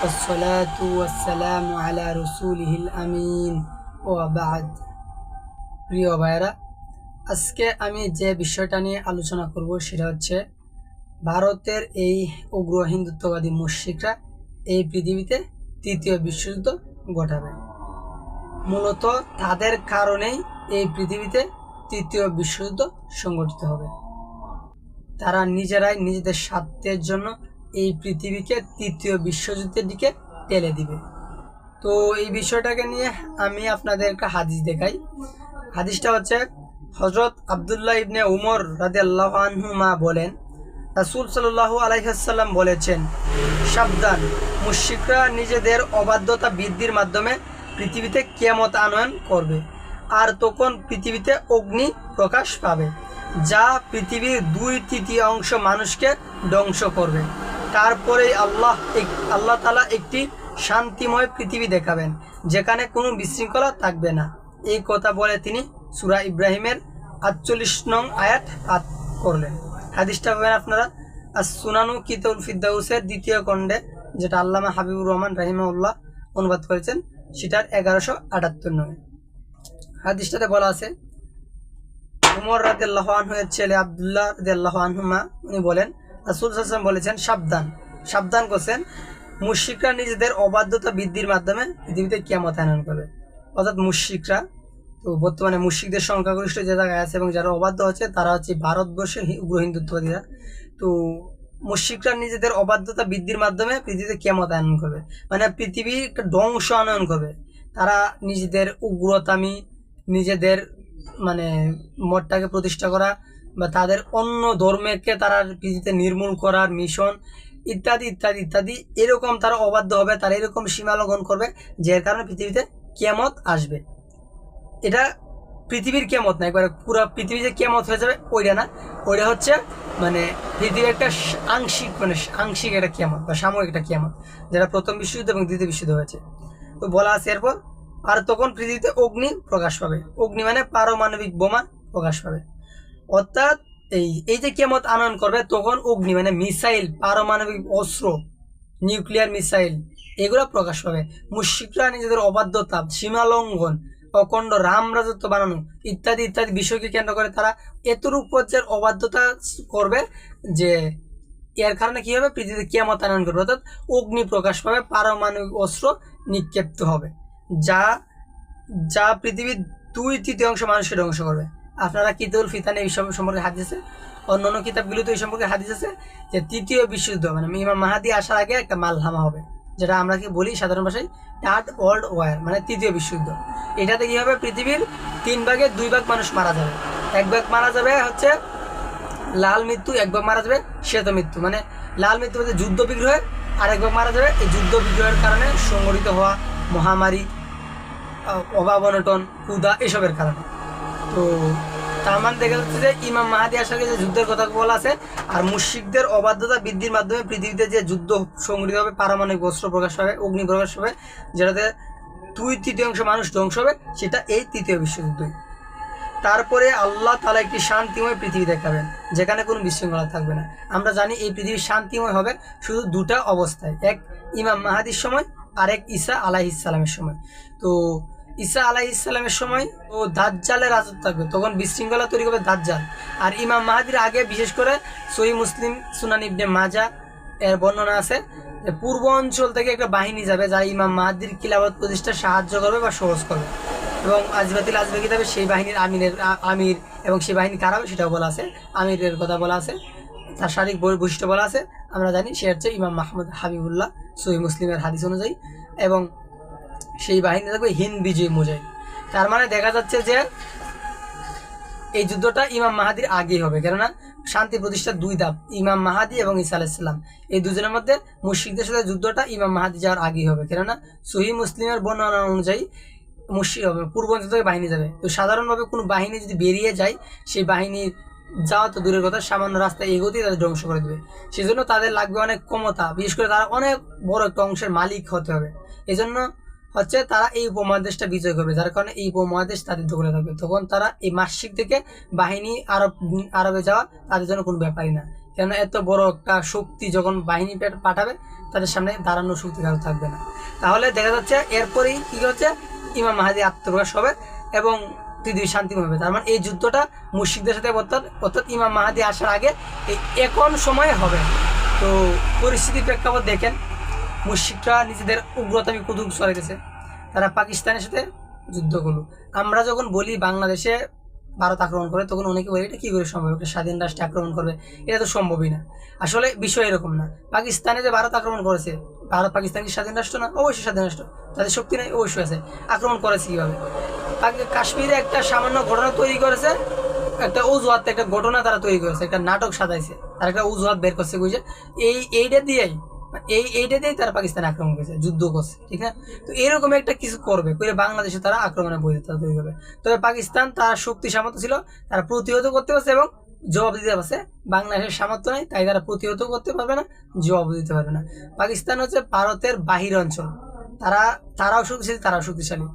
والصلاة والسلام على رسوله الأمين وبعد প্রিয় ভাইরা আজকে আমি যে বিষয়টা নিয়ে আলোচনা করব সেটা হচ্ছে ভারতের এই উগ্র হিন্দুত্ববাদী মুশ্রিকরা এই পৃথিবীতে তৃতীয় বিশ্বযুদ্ধ ঘটাবে মূলত তাদের কারণেই এই পৃথিবীতে তৃতীয় বিশ্বযুদ্ধ সংগঠিত হবে তারা নিজেরাই নিজেদের স্বার্থের জন্য এই পৃথিবীকে তৃতীয় বিশ্বযুদ্ধের দিকে ঠেলে দিবে। তো এই বিষয়টাকে নিয়ে আমি আপনাদের একটা হাদিস দেখাই। হাদিসটা হচ্ছে হজরত আবদুল্লাহ ইবনে উমর রাদে আল্লাহ আনহুমা বলেন, রাসুল সাল্লাহ আলাইসাল্লাম বলেছেন, সাবধান মুশিকরা নিজেদের অবাধ্যতা বৃদ্ধির মাধ্যমে পৃথিবীতে কেমত আনয়ন করবে আর তখন পৃথিবীতে অগ্নি প্রকাশ পাবে, যা পৃথিবীর দুই তৃতীয় অংশ মানুষকে ধ্বংস করবে। তারপরেই আল্লাহ আল্লাহ তালা একটি শান্তিময় পৃথিবী দেখাবেন, যেখানে কোনো বিশৃঙ্খলা থাকবে না। এই কথা বলে তিনি সুরা ইব্রাহিমের আটচল্লিশ নং আয়াত পাঠ করলেন। হাদিসটা পাবেন আপনারা আর সুনানু কিতুল ফিদ্দাউসের দ্বিতীয় খণ্ডে, যেটা আল্লামা হাবিবুর রহমান রাহিমাউল্লাহ অনুবাদ করেছেন, সেটার এগারোশো আটাত্তর নয়। হাদিসটাতে বলা আছে, উমর রাতে আনহুয়ের ছেলে আবদুল্লাহ রাতে আনহুমা, উনি বলেন রাসুল হাসান বলেছেন, সাবধান। সাবধান করছেন। মুশিকরা নিজেদের অবাধ্যতা বৃদ্ধির মাধ্যমে পৃথিবীতে কিয়ামত আনয়ন করবে। অর্থাৎ মুশিকরা তো বর্তমানে মুশিকদের সংখ্যাগরিষ্ঠ যে জায়গায় আছে এবং যারা অবাধ্য হচ্ছে, তারা হচ্ছে ভারতবর্ষের উগ্র হিন্দুত্ববাদীরা। তো মুশিকরা নিজেদের অবাধ্যতা বৃদ্ধির মাধ্যমে পৃথিবীতে কেমত আনয়ন করবে। মানে পৃথিবীর একটা ধ্বংস আনয়ন করবে। তারা নিজেদের উগ্রতামি, নিজেদের মানে মঠটাকে প্রতিষ্ঠা করা বা তাদের অন্য ধর্মকে তারা পৃথিবীতে নির্মূল করার মিশন ইত্যাদি ইত্যাদি ইত্যাদি, এরকম তারা অবাধ্য হবে, তারা এরকম সীমা লঙ্ঘন করবে, যার কারণে পৃথিবীতে কেমত আসবে। এটা পৃথিবীর কেমত না, একবারে পুরো পৃথিবী যে কেমত হয়ে যাবে, ওইটা না। ওইটা হচ্ছে মানে পৃথিবীর একটা আংশিক মানে আংশিক একটা কেমত বা সাময়িক একটা কেমত যেটা প্রথম বিশ্বযুদ্ধ এবং দ্বিতীয় বিশ্বযুদ্ধ হয়েছে। তো বলা আছে এরপর, আর তখন পৃথিবীতে অগ্নি প্রকাশ পাবে। অগ্নি মানে পারমাণবিক বোমা প্রকাশ পাবে। অর্থাৎ এই এই যে কেমত আনয়ন করবে, তখন অগ্নি মানে মিসাইল, পারমাণবিক অস্ত্র, নিউক্লিয়ার মিসাইল, এগুলো প্রকাশ পাবে। মুশিকরা নিজেদের অবাধ্যতা, সীমা লঙ্ঘন, অখণ্ড রাম রাজত্ব বানানো, ইত্যাদি ইত্যাদি বিষয়কে কেন্দ্র করে তারা এতটুক পর্যায়ের অবাধ্যতা করবে যে, এর কারণে কী হবে? পৃথিবীতে কিয়ামত আনয়ন করবে। অর্থাৎ অগ্নি প্রকাশ পাবে, পারমাণবিক অস্ত্র নিক্ষেপ্ত হবে, যা যা পৃথিবীর দুই তৃতীয়াংশ মানুষকে ধ্বংস করবে। আপনারা কিতুল ফিতানে এই সম্পর্কে হাদিস আছে? অন্য অন্য কিতাবগুলোতে এই সম্পর্কে হাদিস আছে যে তৃতীয় বিশ্বযুদ্ধ মানে ইমাম মাহাদি আসার আগে একটা মালহামা হবে, যেটা আমরা কি বলি সাধারণ ভাষায়? থার্ড ওয়ার্ল্ড ওয়ার মানে তৃতীয় বিশ্বযুদ্ধ এটাতে কি হবে? পৃথিবীর তিন ভাগে দুই ভাগ মানুষ মারা যাবে। এক ভাগ মারা যাবে হচ্ছে লাল মৃত্যু, এক ভাগ মারা যাবে শ্বেত মৃত্যু মানে লাল মৃত্যু বলতে যুদ্ধ বিগ্রহে, আর এক ভাগ মারা যাবে এই যুদ্ধ বিগ্রহের কারণে সংগঠিত হওয়া মহামারী অভাব অনটন ক্ষুদা এসবের কারণে। তো তার মানে দেখা যাচ্ছে যে ইমাম মাহাদি আসার যে যুদ্ধের কথা বলা আছে, আর মুশিকদের অবাধ্যতা বৃদ্ধির মাধ্যমে পৃথিবীতে যে যুদ্ধ সংঘটিত হবে, পারমাণবিক অস্ত্র প্রকাশ হবে, অগ্নি প্রকাশ হবে, যেটাতে দুই তৃতীয়াংশ মানুষ ধ্বংস হবে, সেটা এই তৃতীয় বিশ্বযুদ্ধই। তারপরে আল্লাহ তালা একটি শান্তিময় পৃথিবী দেখাবেন, যেখানে কোনো বিশৃঙ্খলা থাকবে না। আমরা জানি এই পৃথিবী শান্তিময় হবে শুধু দুটা অবস্থায়, এক ইমাম মাহাদির সময় আর এক আলাহ ইসলামের সময়। তো ঈসা আলাহ ইসলামের সময় ও দাজ্জালের রাজত্ব থাকবে। তখন বিশৃঙ্খলা তৈরি করবে দাজ্জাল। আর ইমাম মাহাদির আগে বিশেষ করে সহি মুসলিম সুনান ইবনে মাজা এর বর্ণনা আছে যে পূর্ব অঞ্চল থেকে একটা বাহিনী যাবে যারা ইমাম মাহাদির কিলাবত প্রতিষ্ঠা সাহায্য করবে বা সহজ করবে। এবং আজবাতিল আজবে কিতাবে সেই বাহিনীর আমিরের আমির এবং সেই বাহিনী কারা সেটাও বলা আছে, আমিরের কথা বলা আছে, তার শারীরিক বৈশিষ্ট্য বলা আছে। আমরা জানি সে হচ্ছে ইমাম মাহমুদ হাবিবুল্লাহ সহি মুসলিমের হাদিস অনুযায়ী। এবং সেই বাহিনী থাকবে হিন্দ বিজয় মুজাহিদ। তার মানে দেখা যাচ্ছে যে এই যুদ্ধটা ইমাম মাহাদির আগেই হবে। কেননা শান্তি প্রতিষ্ঠার দুই ধাপ, ইমাম মাহাদি এবং ইসা আলাইসাল্লাম এই দুজনের মধ্যে মুশরিকদের সাথে যুদ্ধটা ইমাম মাহাদি যাওয়ার আগেই হবে। কেননা সহি মুসলিমের বর্ণনা অনুযায়ী মুশরিক হবে পূর্বাঞ্চল থেকে বাহিনী যাবে। তো সাধারণভাবে কোনো বাহিনী যদি বেরিয়ে যায়, সেই বাহিনী যাওয়া তো দূরের কথা, সামান্য রাস্তায় এগোতেই তাদের ধ্বংস করে দেবে। সেই জন্য তাদের লাগবে অনেক ক্ষমতা, বিশেষ করে তারা অনেক বড় একটা অংশের মালিক হতে হবে। এই জন্য হচ্ছে তারা এই উপমহাদেশটা বিজয় করবে, যার কারণে এই উপমহাদেশ তাদের দখলে থাকবে। তখন তারা এই মাসিক থেকে বাহিনী আরব, আরবে যাওয়া তাদের জন্য কোনো ব্যাপারই না। কেন এত বড় একটা শক্তি যখন বাহিনী পাঠাবে, তাদের সামনে দাঁড়ানোর শক্তি কারও থাকবে না। তাহলে দেখা যাচ্ছে এরপরেই কি হচ্ছে, ইমাম মাহাদি আত্মপ্রকাশ হবে এবং পৃথিবী শান্তি হবে। তার মানে এই যুদ্ধটা মুশিকদের সাথে অর্থাৎ অর্থাৎ ইমাম মাহাদি আসার আগে এই এখন সময়ে হবে। তো পরিস্থিতি প্রেক্ষাপট দেখেন মুশিকরা নিজেদের উগ্রতামি কুতুক চড়াইতেছে তারা পাকিস্তানের সাথে যুদ্ধ করল। আমরা যখন বলি বাংলাদেশে ভারত আক্রমণ করে, তখন অনেকে বলে, এটা কী করে সম্ভব? একটা স্বাধীন রাষ্ট্রে আক্রমণ করবে? এটা তো সম্ভবই না। আসলে বিষয় এরকম না। পাকিস্তানে যে ভারত আক্রমণ করেছে, ভারত পাকিস্তান কি স্বাধীন রাষ্ট্র না? অবশ্যই স্বাধীন রাষ্ট্র। তাদের শক্তি নেই? অবশ্যই আছে। আক্রমণ করেছে কীভাবে? কাশ্মীরে একটা সামান্য ঘটনা তৈরি করেছে। একটা অজুহাত একটা ঘটনা তারা তৈরি করেছে। একটা নাটক সাজাইছে। তারা একটা অজুহাত বের করছে বুঝছে এই এইটা দিয়েই এই এইটা দিয়েই তারা পাকিস্তানে আক্রমণ করেছে, যুদ্ধ করছে, ঠিক না তো এরকম একটা কিছু করবে, করে বাংলাদেশে তারা আক্রমণের বই তারা তৈরি করবে তবে পাকিস্তান তার শক্তি সামর্থ্য ছিল, তারা প্রতিহত করতে পারছে এবং জবাব দিতে পারছে। বাংলাদেশের সামর্থ্য নেই, তাই তারা প্রতিহত করতে পারবে না, জবাব দিতে পারবে না। পাকিস্তান হচ্ছে ভারতের বাহির অঞ্চল। তারা, তারাও শক্তিশালী তারাও শক্তিশালী।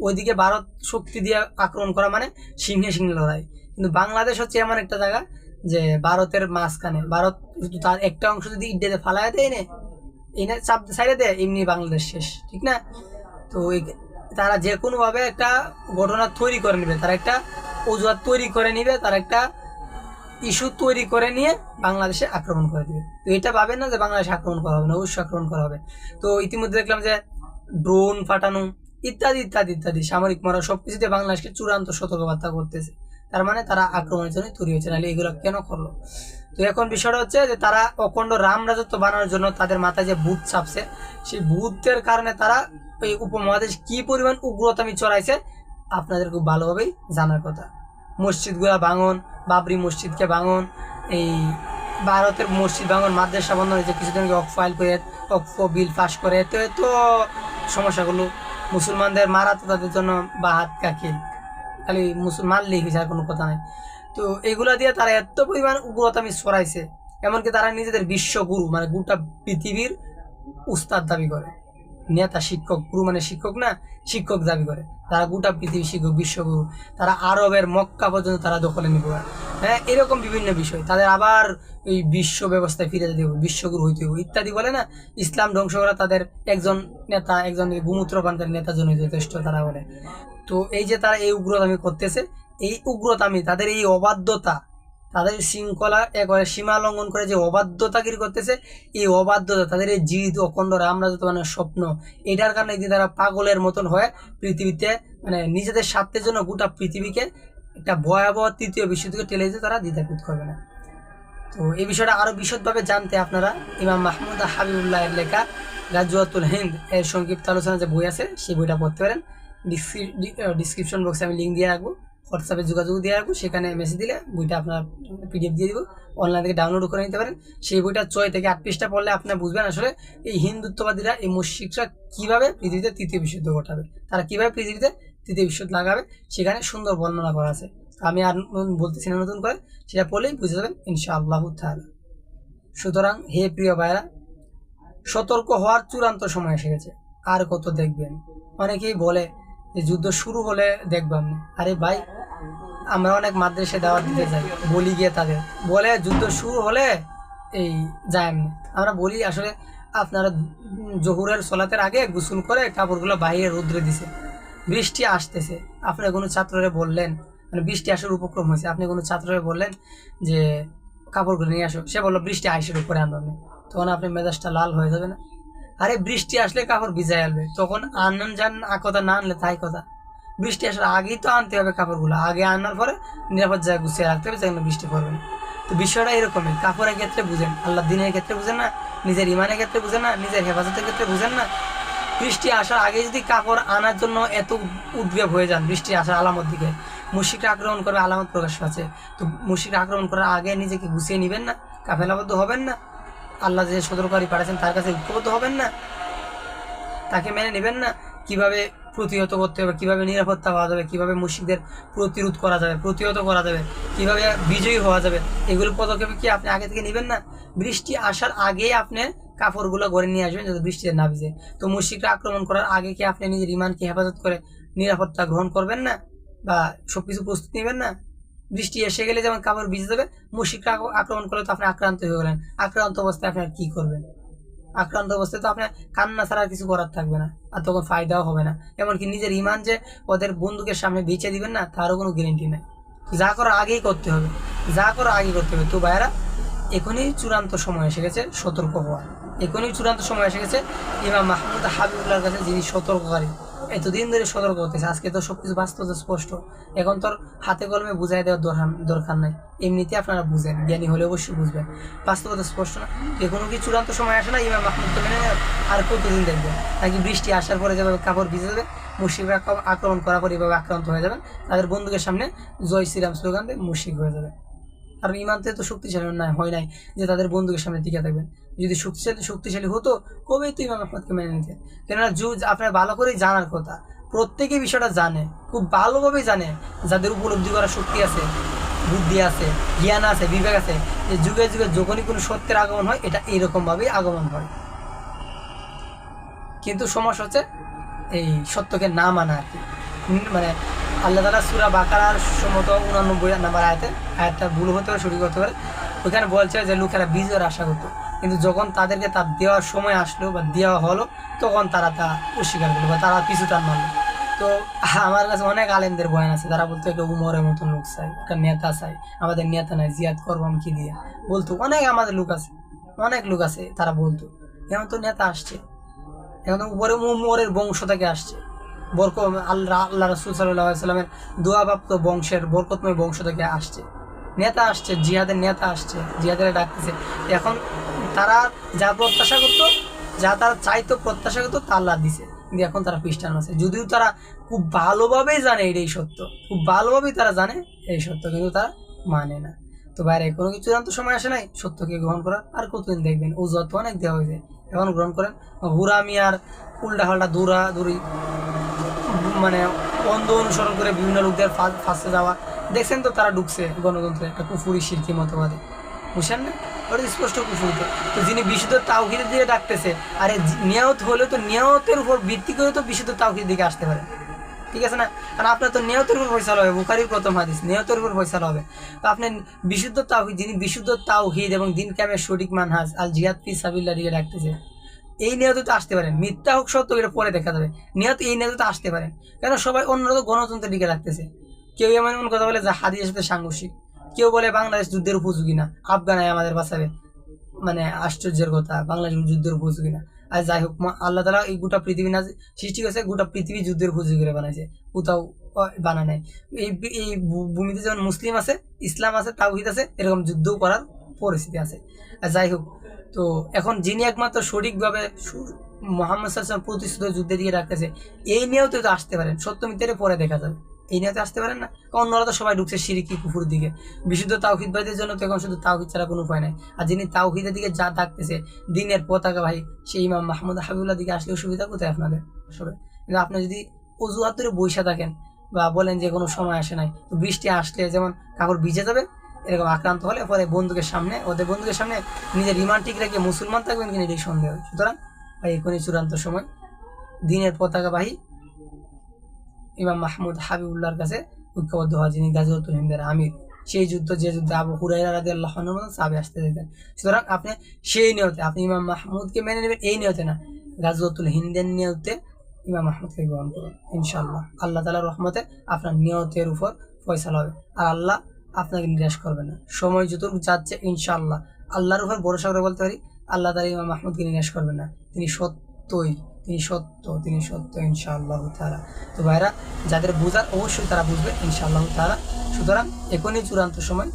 ওইদিকে ভারত শক্তি দিয়ে আক্রমণ করা মানে সিংহে সিংহে লড়াই। কিন্তু বাংলাদেশ হচ্ছে এমন একটা জায়গা যে ভারতের মাঝখানে, ভারত তার একটা অংশ যদি ইডেতে ফালায় দেয় নে এই চাপ সাইডে দেয়, এমনি বাংলাদেশ শেষ, ঠিক না? তো তারা যে কোনোভাবে একটা ঘটনা তৈরি করে নেবে, তারা একটা অজুহাত তৈরি করে নিবে, তারা একটা ইস্যু তৈরি করে নিয়ে বাংলাদেশে আক্রমণ করে দিবে। তো এটা ভাবেন না যে বাংলাদেশে আক্রমণ করা হবে না, অবশ্যই আক্রমণ করা হবে। তো ইতিমধ্যে দেখলাম যে ড্রোন ফাটানো ইত্যাদি ইত্যাদি ইত্যাদি, সামরিক মরা সব কিছুতে বাংলাদেশকে চূড়ান্ত সতর্কবার্তা করতেছে। তার মানে তারা আক্রমণের জন্য তৈরি হয়েছে, নাহলে এগুলো কেন করল? তো এখন বিষয়টা হচ্ছে যে তারা অখণ্ড রাম রাজত্ব বানানোর জন্য তাদের মাথায় যে ভূত চাপছে, সেই ভূতের কারণে তারা এই উপমহাদেশ কি পরিমাণ উগ্রতামি চড়াইছে, আপনাদের খুব ভালোভাবেই জানার কথা। মসজিদগুলা ভাঙন, বাবরি মসজিদকে ভাঙন, এই ভারতের মসজিদ ভাঙন, মাদ্রাসা বন্ধ হয়েছে, কিছুদিন আগে অফ ফাইল করে অক্ফ বিল পাস করে, তো সমস্যাগুলো। মুসলমানদের মারা তাদের জন্য বা হাত কাকিল খালি মুসলমান লিখেছে আর কোনো কথা নাই। তো এগুলা দিয়ে তারা এত পরিমাণ উগ্রতামি ছড়াইছে এমনকি তারা নিজেদের বিশ্বগুরু মানে গোটা পৃথিবীর উস্তাদ দাবি করে। নেতা, শিক্ষক, গুরু মানে শিক্ষক না, শিক্ষক দাবি করে। তারা গোটা পৃথিবী শিক্ষক বিশ্বগুরু তারা আরবের মক্কা পর্যন্ত তারা দখলে নিবে। হ্যাঁ এরকম বিভিন্ন বিষয়। তাদের আবার এই বিশ্ব ব্যবস্থায় ফিরে যেতে হবে বিশ্বগুরু হইতে হবে। ইত্যাদি বলে না, ইসলাম ধ্বংস করা তাদের একজন নেতা, একজন গোমূত্র পানকারী নেতার জন্য যথেষ্ট তারা বলে। তো এই যে তারা এই উগ্রতামি করতেছে, এই উগ্রতামি, তাদের এই অবাধ্যতা, তাদের শৃঙ্খলা একবারে সীমা লঙ্ঘন করে যে অবাধ্যতা অবাধ্যতাগিরি করতেছে, এই অবাধ্যতা, তাদের এই জিদ অখণ্ড রামরাজত্ব মানে স্বপ্ন, এটার কারণে একদিন তারা পাগলের মতন হয়ে পৃথিবীতে মানে নিজেদের স্বার্থের জন্য গোটা পৃথিবীকে একটা ভয়াবহ তৃতীয় বিশ্বযুদ্ধকে টেলে দিতে তারা দ্বিধাবোধ করবে না। তো এই বিষয়টা আরও বিশদভাবে জানতে আপনারা ইমাম মাহমুদ হাবিবুল্লাহ এর লেখা গাজুয়াতুল হিন্দ এর সংক্ষিপ্ত আলোচনা যে বই আছে, সেই বইটা পড়তে পারেন। ডিসক্রিপশন বক্সে আমি লিঙ্ক দিয়ে রাখব। হোয়াটসঅ্যাপে যোগাযোগ দিয়ে রাখব, সেখানে মেসেজ দিলে বইটা আপনার পিডিএফ দিয়ে দিব। অনলাইন থেকে ডাউনলোড করে নিতে পারেন। সেই বইটা ছয় থেকে আট পৃষ্ঠা পড়লে আপনার বুঝবেন আসলে এই হিন্দুত্ববাদীরা, এই মুশিকরা কীভাবে পৃথিবীতে তৃতীয় বিশুদ্ধ ঘটাবে? তারা কীভাবে পৃথিবীতে তৃতীয় বিশুদ্ধ লাগাবে? সেখানে সুন্দর বর্ণনা করা আছে। আমি আর বলতেছি না নতুন করে, সেটা পড়লেই বুঝে যাবেন ইনশাআল্লাহ তাআলা। সুতরাং হে প্রিয় ভাইরা সতর্ক হওয়ার চূড়ান্ত সময় এসে গেছে। আর কত দেখবেন? অনেকেই বলে যে যুদ্ধ শুরু হলে দেখবাম না আরে ভাই, আমরা অনেক মাদ্রাসায় দাওয়াত দিতে যাই, বলি গিয়ে তাদের। বলে যুদ্ধ শুরু হলে এই যায় এমনি আমরা বলি, আসলে আপনারা জহুরের সলাতের আগে গোসল করে কাপড়গুলো বাইরে রৌদ্রে দিছে। বৃষ্টি আসতেছে। আপনি কোনো ছাত্ররে বললেন মানে বৃষ্টি আসার উপক্রম হয়েছে, আপনি কোনো ছাত্ররে বললেন যে কাপড়গুলো নিয়ে আসো? সে বলল, বৃষ্টি আইসের উপরে আমি। তখন আপনি মেজাজটা লাল হয়ে যাবে না? আরে বৃষ্টি আসলে কাপড় ভিজাই আনবে। তখন আনন যান কথা না আনলে তাই কথা। বৃষ্টি আসার আগেই তো আনতে হবে কাপড়গুলো। আগে আনার পরে নিরাপদ জায়গায় গুছিয়ে রাখতে হবে, যেন বৃষ্টি পড়বে না। তো বিষয়টা এরকমই। কাপড়ের ক্ষেত্রে বুঝেন আল্লাহ দিনের ক্ষেত্রে বুঝেন না, নিজের ইমানের ক্ষেত্রে বুঝেন না, নিজের হেফাজতের ক্ষেত্রে বুঝেন না। বৃষ্টি আসার আগে যদি কাপড় আনার জন্য এত উদ্বেগ হয়ে যান বৃষ্টি আসার আলামত দিকে মুশিকরা আক্রমণ করবে, আলামত প্রকাশ আছে তো মুশিকরা আক্রমণ করার আগে নিজেকে গুছিয়ে নেবেন না, কাফেলাবদ্ধ হবেন না আল্লাহ যে সতর্ককারী পাঠাচ্ছেন তার কাছে ঐক্যবদ্ধ হবেন না? তাকে মেনে নেবেন না? কীভাবে প্রতিহত করতে হবে? কীভাবে নিরাপত্তা পাওয়া যাবে? কীভাবে মুশিকদের প্রতিরোধ করা যাবে? প্রতিহত করা যাবে? কীভাবে বিজয়ী হওয়া যাবে? এগুলো পদক্ষেপ কি আপনি আগে থেকে নেবেন না? বৃষ্টি আসার আগেই আপনি কাপড়গুলো ঘরে নিয়ে আসবেন যাতে বৃষ্টিতে না ভিজে। তো মুশিকরা আক্রমণ করার আগে কি আপনি নিজের ইমানকে হেফাজত করে নিরাপত্তা গ্রহণ করবেন না? বা সবকিছু প্রস্তুত নেবেন না? বৃষ্টি এসে গেলে যেমন কাপড় ভিজে যাবে মুশিকরা আক্রমণ করলে তো আপনি আক্রান্ত হয়ে গেলেন। আক্রান্ত অবস্থায় আপনি আর কি করবেন? আক্রান্ত অবস্থায় তো আপনার কান্না ছাড়া কিছু করার থাকবে না, আর তখন ফায়দাও হবে না। এমনকি নিজের ইমান যে ওদের বন্দুকের সামনে বেঁচে দিবেন না, তারও কোনো গ্যারেন্টি নেই। যা করার আগেই করতে হবে। যা করার আগেই করতে হবে। তো ভাইয়ারা, এখনই চূড়ান্ত সময় এসে গেছে সতর্ক হওয়ার। এখনই চূড়ান্ত সময় এসে গেছে। ইমাম মাহমুদ হাবিবুল্লাহর কাছে যিনি সতর্ককারী এতদিন ধরে সতর্ক করতেছে। আজকে তো সবকিছু বাস্তব স্পষ্ট। এখন তোর হাতে কলমে বুঝাই দেওয়ার দরকার দরকার নাই। এমনিতে আপনারা বুঝেন, জ্ঞানী হলে অবশ্যই বুঝবেন। বাস্তবতা স্পষ্ট না। এখনও কি চূড়ান্ত সময় আসে না, ইমাম মাহমুদকে মেনে আর কতদিন দেখবেন? নাকি বৃষ্টি আসার পরে যেভাবে কাপড় ভিজে যাবে মুশিকরা আক্রমণ করার পর এভাবে আক্রান্ত হয়ে যাবেন, তাদের বন্দুকের সামনে জয় শ্রীরাম স্লোগান দিয়ে মুশিক হয়ে যাবে। কারণ ইমানতে তো শক্তিশালী নাই হয় নাই যে তাদের বন্দুকের সামনে টিকে থাকবেন। যদি শক্তিশালী শক্তিশালী হতো, কবেই তো ইমাম আহমদকে মেনে নিতে। কেননা জু আপনার ভালো করেই জানার কথা। প্রত্যেকে বিষয়টা জানে, খুব ভালোভাবেই জানে, যাদের উপলব্ধি করার শক্তি আছে, বুদ্ধি আছে, জ্ঞান আছে, বিবেক আছে, যে যুগে যুগে যখনই কোনো সত্যের আগমন হয়, এটা এইরকমভাবেই আগমন হয়। কিন্তু সমস্যা হচ্ছে, এই সত্যকে না মানা আর কি। মানে আল্লাহ তালা সুরা বাকারার সম্মত উনানব্বই নাম্বার আয়াতে, আয়াতটা ভুল হতে পারে, সঠিক হতে পারে। ওখানে বলছে যে, লোকেরা বীজের আশা করতো। কিন্তু যখন তাদেরকে তার দেওয়ার সময় আসলো বা দেওয়া হলো, তখন তারা তা অস্বীকার করল বা তারা পিছু টান মারলো তো আমার কাছে অনেক আলেমদের বয়ান আছে। তারা বলতো একটা উমরের মতন লোক চাই, একটা নেতা চাই। আমাদের নেতা নাই, জিয়াদ করব আমি কি দিয়ে? বলতো, অনেক আমাদের লোক আছে, অনেক লোক আছে, তারা বলতো, এখন তো নেতা আসছে। এখন উপরে উমরের বংশ থেকে আসছে। বরক আল্লাহ আল্লাহ রসুল সাল্লাহ সাল্লামের দোয়াপ্রাপ্ত বংশের বরকতময় বংশ থেকে আসছে। নেতা আসছে, জিহাদের নেতা আসছে, জিহাদের ডাকতেছে। এখন তারা যা প্রত্যাশা করতো, যা তারা চাইতো, প্রত্যাশা করতো, তা আল্লাহ দিছে। কিন্তু এখন তারা খ্রিস্টান আছে। যদিও তারা খুব ভালোভাবেই জানে এটাই সত্য। খুব ভালোভাবেই তারা জানে এই সত্য, কিন্তু তারা মানে না। তো বাইরে কোনো কিছু চূড়ান্ত সময় আসে নাই, সত্যকে গ্রহণ করার আর কতদিন দেখবেন? ও যত অনেক দেওয়া হয়েছে। এখন গ্রহণ করেন হুরামি উল্টা পাল্টা দূরা দূরি। মানে অন্ধ অনুসরণ করে বিভিন্ন লোকদের ফাঁসে যাওয়া। দেখছেন তো তারা ঢুকছে গণতন্ত্রে একটা কুফুরি শিরকি মতবাদে। বুঝছেন না? ওটা স্পষ্ট কুফুরি তো যিনি বিশুদ্ধ তাওহিদের দিকে ডাকতেছে, আরে নিয়ত হলে তো নিয়তের উপর ভিত্তি করে তো বিশুদ্ধ তাওহিদ দিকে আসতে পারে। ঠিক আছে না? কারণ আপনার তো নিয়তের উপর ফয়সালা হবে, বুখারির প্রথম হাদিস নিয়তের উপর ফয়সালা হবে। তো আপনি বিশুদ্ধ তাওহিদ যিনি বিশুদ্ধ তাওহিদ এবং দিন কামের সঠিক মানহাজ আল জিহাদ ফি সাবিল্লাহ দিকে ডাকতেছে এই নিয়তে আসতে পারেন। মিথ্যা হোক, সত্য এটা পরে দেখা যাবে। নিয়ত এই নিয়তে আসতে পারেন। কেন? সবাই অন্যরা গণতন্ত্রের দিকে রাখতেছে কেউ এমন এমন কথা বলে যা হাদিসের সাথে সাংঘর্ষিক। কেউ বলে বাংলাদেশ যুদ্ধের উপযোগী না। আফগানায় আমাদের বাঁচাবে। মানে আশ্চর্যের কথা, বাংলাদেশ যুদ্ধের উপযোগী না। আর যাই হোক আল্লাহ তালা এই গোটা পৃথিবী না সৃষ্টি করেছে, গোটা পৃথিবী যুদ্ধের উপযোগী করে বানাইছে। কোথাও বানায় নাই। এই এই ভূমিতে যেমন মুসলিম আছে, ইসলাম আছে, তাওহিদ আছে, এরকম যুদ্ধও করার পরিস্থিতি আছে। আর যাই হোক তো এখন যিনি একমাত্র সঠিকভাবে মোহাম্মদ সাল্লাম প্রতিষ্ঠিত যুদ্ধের দিকে রাখতেছে, এই নিয়েও তো আসতে পারেন। সত্য মিথ্যারে পরে দেখা যাবে। এই নিয়ে আসতে পারেন না। কারণ অন্যরা তো সবাই ঢুকছে সিরিকি কুফুর দিকে। বিশুদ্ধ তাওহিদবাদীদের জন্য তো এখন শুধু তাওহিদ ছাড়া কোনো উপায় নাই। আর যিনি তাওহিদের দিকে যা থাকতেছে দিনের পতাকা ভাই, সেই ইমাম মাহমুদ হাবিবুল্লাহ দিকে আসলে অসুবিধা কোথায় আপনাদের? আসলে কিন্তু আপনি যদি অজুহাত ধরে বৈশা থাকেন বা বলেন যে কোনো সময় আসে নাই, তো বৃষ্টি আসলে যেমন কাপড় ভিজে যাবে এরকম আক্রান্ত হলে পরে বন্দুকের সামনে, ওদের বন্দুকের সামনে নিজের রিমান্টিক রেখে মুসলমান থাকবেন কিনা এটাই সন্দেহ। সুতরাং ভাই এখনই চূড়ান্ত সময়, দিনের পতাকাবাহী ইমাম মাহমুদ হাবিবুল্লাহর কাছে ঐক্যবদ্ধ হওয়া, যিনি গাজীরতুল হিন্দের আমির, সেই যুদ্ধ, যে যুদ্ধে আবু হুরাইরা রাজি আল্লাহ সাবে আসতে দিতেন। সুতরাং আপনি সেই নিয়তে, আপনি ইমাম মাহমুদকে মেনে নেবেন এই নিয়তে না গাজরতুল হিন্দের নিয়তে ইমাম মাহমুদকে গ্রহণ করুন ইনশাল্লাহ আল্লাহ তালার রহমতে আপনার নিয়তের উপর ফয়সালা হবে। আর আল্লাহ আপনাকে নিরাশ করবে না। সময় যতটুকু যাচ্ছে, ইনশাআল্লাহ। আল্লাহর উপর ভরসা করে বলতে পারি, আল্লাহ তালা ইমাম মাহমুদকে নিরাশ করবে না। তিনি সত্যই, তিনি সত্য তিনি সত্য, ইনশাআল্লাহ তারা তো ভাইরা, যাদের বোঝার অবশ্যই তারা বুঝবে, ইনশাআল্লাহ তারা সুতরাং এখনই চূড়ান্ত সময়,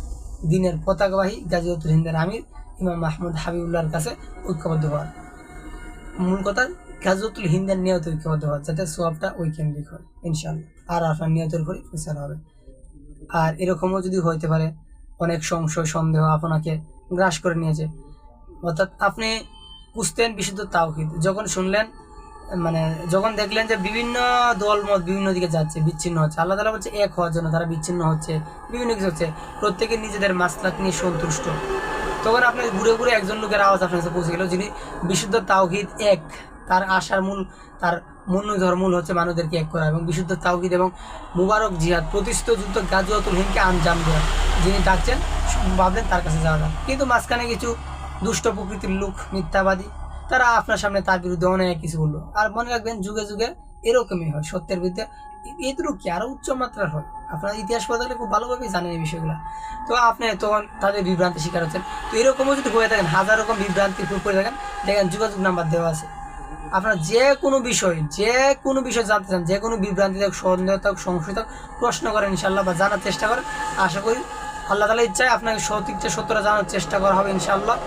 দিনের পতাকাবাহী গাজীউদ্দিন হিন্দের আমির ইমাম মাহমুদ হাবিবুল্লাহর কাছে ঐক্যবদ্ধ হওয়ার। মূল কথা গাজীউদ্দিন হিন্দের নিয়ত ঐক্যবদ্ধ হওয়ার, যাতে সোয়াবটা ওই কেন্দ্রিক হয়, ইনশাআল্লাহ। আর আপনার নিয়তের উপরে ফেসাল হবে। আর এরকমও যদি হইতে পারে, অনেক সংশয়, সন্দেহ আপনাকে গ্রাস করে নিয়েছে। অর্থাৎ আপনি বুঝতেন বিশুদ্ধ তাওহিদ। যখন শুনলেন মানে যখন দেখলেন যে বিভিন্ন দল, মত বিভিন্ন দিকে যাচ্ছে, বিচ্ছিন্ন হচ্ছে, আল্লাহ তালা বলছে, এক হওয়ার জন্য তারা বিচ্ছিন্ন হচ্ছে, বিভিন্ন কিছু হচ্ছে প্রত্যেকে নিজেদের মাসলাক নিয়ে সন্তুষ্ট। তখন আপনার ঘুরে ঘুরে একজন লোকের আওয়াজ আপনার কাছে পৌঁছে গেল যিনি বিশুদ্ধ তাওহিদ এক, তার আশার মূল, তার মূল ধর্মূল হচ্ছে মানুষদেরকে এক করা এবং বিশুদ্ধ তাওহিদ এবং মুবারক জিহাদ, প্রতিষ্ঠিত যুদ্ধ গাজুয়াতুল হিন্দকে আঞ্জাম দেওয়া, যিনি ডাকছেন, ভাবলেন তার কাছে যাওয়া কিন্তু মাঝখানে কিছু দুষ্ট প্রকৃতির লোক, মিথ্যাবাদী, তারা আপনার সামনে তার বিরুদ্ধে অনেক কিছু বলল। আর মনে রাখবেন, যুগে যুগে এরকমই হয়, সত্যের বিরুদ্ধে এগুলো কি আরও উচ্চ মাত্রার হয়? আপনারা ইতিহাস পড়ালে খুব ভালোভাবেই জানেন এই বিষয়গুলো। তো আপনি তখন তাদের বিভ্রান্তি শিকার হচ্ছেন। তো এরকমও যদি হয়ে থাকেন, হাজার রকম বিভ্রান্তি করে থাকেন, দেখেন যোগাযোগ নাম্বার দেওয়া আছে। আপনার যে কোনো বিষয়, যে কোনো বিষয় জানতে চান, যে কোনো বিভ্রান্তি থাক, সন্দেহ থাক সংশয় থাক, প্রশ্ন করেন ইনশাল্লাহ বা জানার চেষ্টা করেন। আশা করি আল্লাহ তালা ইচ্ছায় আপনাকে সঠিকটা সত্যটা জানার চেষ্টা করা হবে ইনশাল্লাহ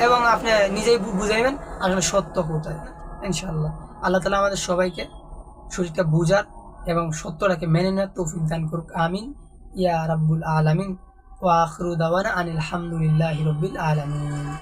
এবং আপনি নিজেই বুঝাইবেন আসলে সত্য কোথায় ইনশাল্লাহ আল্লাহ তালা আমাদের সবাইকে সঠিকটা বুঝার এবং সত্যটাকে মেনে নেওয়ার তৌফিক দান করুক, আমিন। ইয়া রাব্বুল আলামিন। ওয়া আখরু দাওয়ানা আনিল হামদুলিল্লাহি রাব্বিল আলামিন।